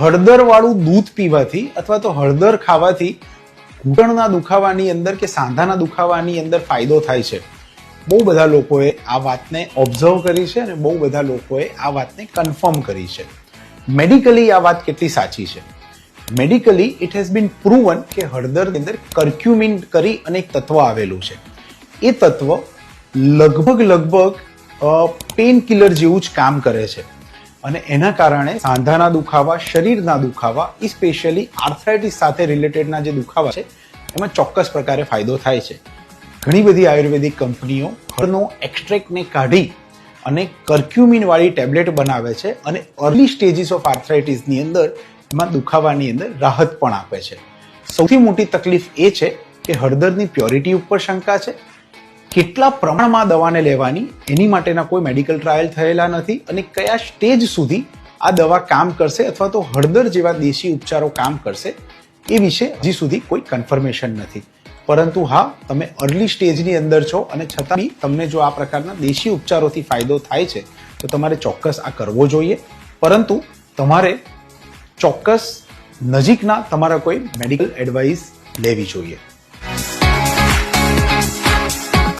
હળદરવાળું દૂધ પીવાથી અથવા તો હળદર ખાવાથી ઘૂંટણના દુખાવાની અંદર કે સાંધાના દુખાવાની અંદર ફાયદો થાય છે. બહુ બધા લોકોએ આ વાતને ઓબ્ઝર્વ કરી છે અને બહુ બધા લોકોએ આ વાતને કન્ફર્મ કરી છે. મેડિકલી આ વાત કેટલી સાચી છે? Medically it has been proven કે હળદરની અંદર કર્ક્યુમિન કરી અને એક તત્વ આવેલું છે. એ તત્વ લગભગ લગભગ પેન કિલર જેવું જ કામ કરે છે. અને એના કારણે સાંધાના દુખાવા, શરીરના દુખાવા ઇસ્પેશિયલી સ્પેશિયલી આર્થરાઇટિસ સાથે રિલેટેડના જે દુખાવા છે, એમાં ચોક્કસ પ્રકારે ફાયદો થાય છે. ઘણી બધી આયુર્વેદિક કંપનીઓ હળનો એક્સ્ટ્રેક્ટને કાઢી અને કર્ક્યુમિનવાળી ટેબ્લેટ બનાવે છે અને અર્લી સ્ટેજીસ ઓફ આર્થરાઇટિસની અંદર એમાં દુખાવાની અંદર રાહત પણ આપે છે. સૌથી મોટી તકલીફ એ છે કે હળદરની પ્યોરિટી ઉપર શંકા છે કેટલા પ્રમાણમાં દવાને લેવાની, એની માટેના કોઈ મેડિકલ ટ્રાયલ થયેલા નથી અને કયા સ્ટેજ સુધી આ દવા કામ કરશે અથવા તો હળદર જેવા દેશી ઉપચારો કામ કરશે એ વિશે હજી સુધી કોઈ કન્ફર્મેશન નથી. પરંતુ હા, તમે અર્લી સ્ટેજની અંદર છો અને છતાં તમને જો આ પ્રકારના દેશી ઉપચારોથી ફાયદો થાય છે, તો તમારે ચોક્કસ આ કરવો જોઈએ. પરંતુ તમારે ચોક્કસ નજીકના તમારા કોઈ મેડિકલ એડવાઇસ લેવી જોઈએ.